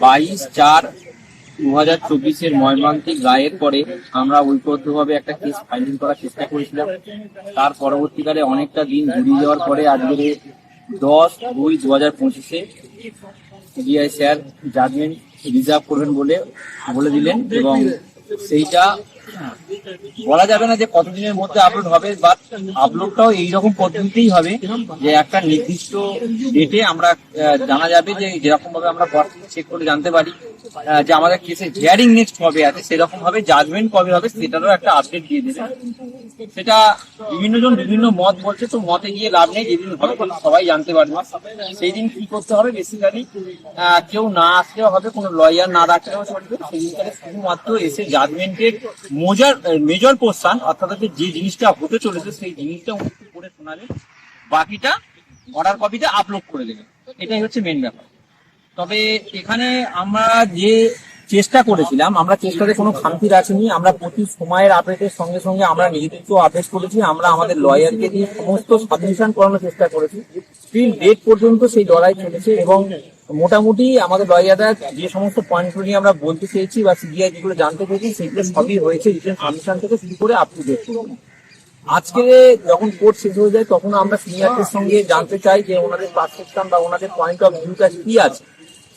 বাইশ চার দু হাজার চব্বিশের মর্মান্তিক রায়ের পরে আমরা ঐক্যবদ্ধভাবে একটা কেস ফাইলিং করার চেষ্টা করেছিলাম। তার পরবর্তীকালে অনেকটা দিন ঘুরিয়ে যাওয়ার পরে আজকের দশ দুই দু হাজার পঁচিশে সিবিআই স্যার জাজমেন্ট রিজার্ভ করবেন বলে বলে দিলেন এবং সেইটা বলা যাবে না যে কতদিনের মধ্যে আপলোড হবে বা আপলোডটাও এইরকম পদ্ধতিতেই হবে যে একটা নির্দিষ্ট ডেটে আমরা জানা যাবে যে যেরকম ভাবে আমরা চেক করে জানতে পারি যে আমাদের কেসে হিয়ারিং নেক্সট কবে আছে সেরকম ভাবে জাজমেন্ট কবে হবে, সেটারও একটা আপডেট দিয়ে দেবে। সেটা বিভিন্ন জন বিভিন্ন মত বলছে, তো মতে গিয়ে লাভ নেই, যেদিন হবে সবাই জানতে পারবে। সেই দিন কি করতে হবে বেসিক্যালি কেউ না আসলেও হবে, কোনো লয়ার না সেই দিনকারে শুধুমাত্র এসে জাজমেন্টের মেজর মেজর পোর্শন অর্থাৎ যে জিনিসটা হতে চলেছে, সেই জিনিসটা করে শোনালেন বাকিটা অর্ডার কপিতে আপলোড করে দেবেন এটাই হচ্ছে মেন ব্যাপার। তবে এখানে আমরা যে চেষ্টা করেছিলাম, আমরা চেষ্টাতে কোনো খামতি রাখিনি, আমরা প্রতি সময়ের আপডেটের সঙ্গে সঙ্গে আমরা নিজেদেরকেও আপডেট করেছি, আমরা আমাদের লয়ারকে দিয়ে সমস্ত সাবমিশন করানোর চেষ্টা করেছি। স্টিল ডেট পর্যন্ত সেই লড়াই চলেছে এবং মোটামুটি আমাদের লয়াররা যে সমস্ত পয়েন্টগুলো নিয়ে আমরা বলতে চেয়েছি বা সিবিআই যেগুলো জানতে চেয়েছি, সেগুলো সবই হয়েছে রিটার্ন সাবমিশন থেকে শুরু করে আপ টু ডেট আজকে যখন কোর্ট শেষ হয়ে যায়, তখন আমরা সিনিয়রদের সঙ্গে জানতে চাই যে ওনাদের পারসেপশন বা ওনাদের পয়েন্ট অফ ভিউটা কি আছে।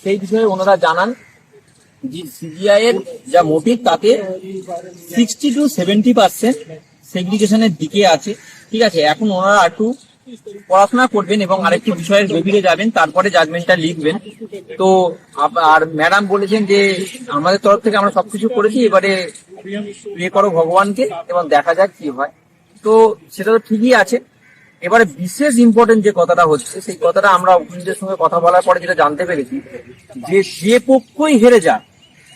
সেই বিষয়ে ওনারা জানান। যে সিবিআই এর যা মোটিভ তাতে সিক্সটি টু সেভেন্টি পার্সেন্ট সেগ্রিগেশনের দিকে আছে। ঠিক আছে, এখন ওনারা একটু পড়াশোনা করবেন এবং আরেকটি বিষয়ের গভীরে যাবেন, তারপরে জাজমেন্টটা লিখবেন। তো আর ম্যাডাম বলেছেন যে, আমাদের তরফ থেকে আমরা সবকিছু করেছি, এবারে প্রে করো ভগবানকে এবং দেখা যাক কি হয়। তো সেটা তো ঠিকই আছে। এবারে বিশেষ ইম্পর্টেন্ট যে কথাটা হচ্ছে, সেই কথাটা আমরা উকিলদের সঙ্গে কথা বলার পরে যেটা জানতে পেরেছি, যে যে পক্ষই হেরে যাক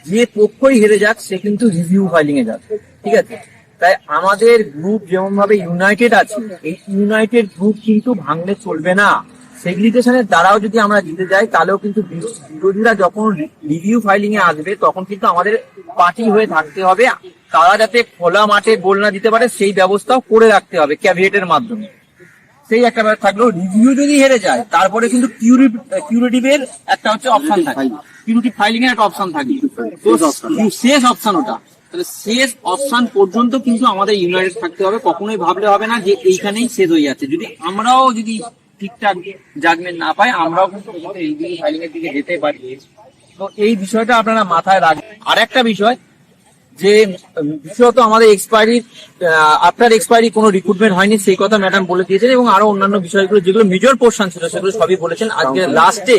যে পক্ষই হেরে যাক, সে কিন্তু রিভিউ ফাইলিং এ যাবে, ঠিক আছে? তাই আমাদের গ্রুপ যেমন ভাবে ইউনাইটেড আছে, এই ইউনাইটেড গ্রুপ কিন্তু ভাঙলে চলবে না। সেগ্রিগেশনের দ্বারাও যদি আমরা জিতে যাই, তাহলেও কিন্তু বিরো- বিরোধীরা যখন রিভিউ ফাইলিং এ আসবে, তখন কিন্তু আমাদের পার্টি হয়ে থাকতে হবে। তারা যাতে খোলা মাঠে গোল না দিতে পারে, সেই ব্যবস্থাও করে রাখতে হবে ক্যাভিয়েটের মাধ্যমে। সেই একটা ব্যাপার থাকল রিভিউ যদি হেরে যায় তারপরে কিন্তু কিউরিটিভের একটা হচ্ছে অপশন থাকে। কিউরিটি ফাইলিং এর একটা অপশন থাকে। তো শেষ অপশন ওটা। তাহলে শেষ অপশন পর্যন্ত কিন্তু আমাদের ইউনাইটেড থাকতে হবে কখনোই ভাবলে হবে না যে এইখানেই শেষ হয়ে যাচ্ছে। যদি আমরাও যদি ঠিকঠাক জাজমেন্ট না পাই আমরাও কিন্তু এই দিকে ফাইলিং এর দিকে যেতে পারি। তো এই বিষয়টা আপনারা মাথায় রাখবেন। আর একটা বিষয় যে বিশেষত আমাদের এক্সপায়ারি আফটার এক্সপায়ারি কোনো রিক্রুটমেন্ট হয়নি সেই কথা ম্যাডাম বলে দিয়েছেন এবং আরও অন্যান্য বিষয়গুলো যেগুলো মেজর পোর্শন ছিল সেগুলো সবই বলেছেন। আজকে লাস্টে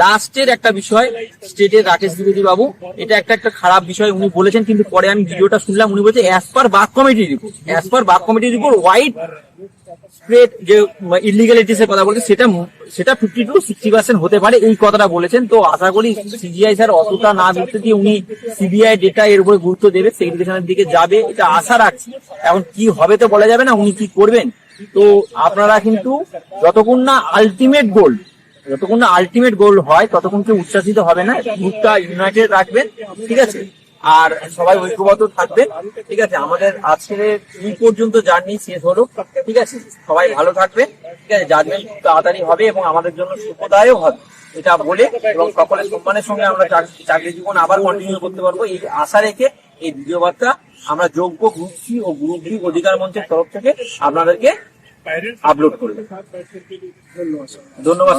লাস্টের একটা বিষয়, স্টেটের রাকেশ দ্বিবেদী বাবু। এটা একটা একটা খারাপ বিষয় উনি বলেছেন, কিন্তু পরে আমি ভিডিওটা শুনলাম, উনি বলছে অ্যাজ পার বাক কমিটি রিপোর্ট অ্যাজ পার বাক কমিটি রিপোর্ট হোয়াইট স্প্রেড যে ইলিগালিটিস এর কথা বলছে, সেটা সেটা ফিফটি টু সিক্সটি পার্সেন্ট হতে পারে, এই কথাটা বলেছেন। তো আশা করি সিবিআই স্যার অতটা না গুরুত্ব দিয়ে উনি সিবিআই ডেটা এর উপরে গুরুত্ব দেবে সেগ্রিগেশনের দিকে যাবে, এটা আশা রাখছি। এখন কি হবে তো বলা যাবে না, উনি কি করবেন? তো আপনারা কিন্তু যতক্ষণ না আলটিমেট গোল যতক্ষণ না আলটিমেট গোল হয়, ততক্ষণ কেউ উচ্ছ্বাসিত হবে না। গ্রুপটা ইউনাইটেড রাখবেন, ঠিক আছে? আর সবাই ঐক্যবদ্ধ থাকবেন, ঠিক আছে? আমাদের আজকের এই পর্যন্ত জার্নি শেষ হলো, ঠিক আছে? সবাই ভালো থাকবে ঠিক আছে? জাজমেন্ট তাড়াতাড়ি হবে এবং আমাদের জন্য সুখদায়ক হবে, এটা বলে এবং সকলের সম্মানের সঙ্গে আমরা চাকরি জীবন আবার কন্টিনিউ করতে পারব। এই আশা রেখে এই ভিডিও বার্তা আমরা যোগ্য গ্রুপ সি ও গ্রুপ বি অধিকার মঞ্চের তরফ থেকে আপনাদেরকে আপলোড করব ধন্যবাদ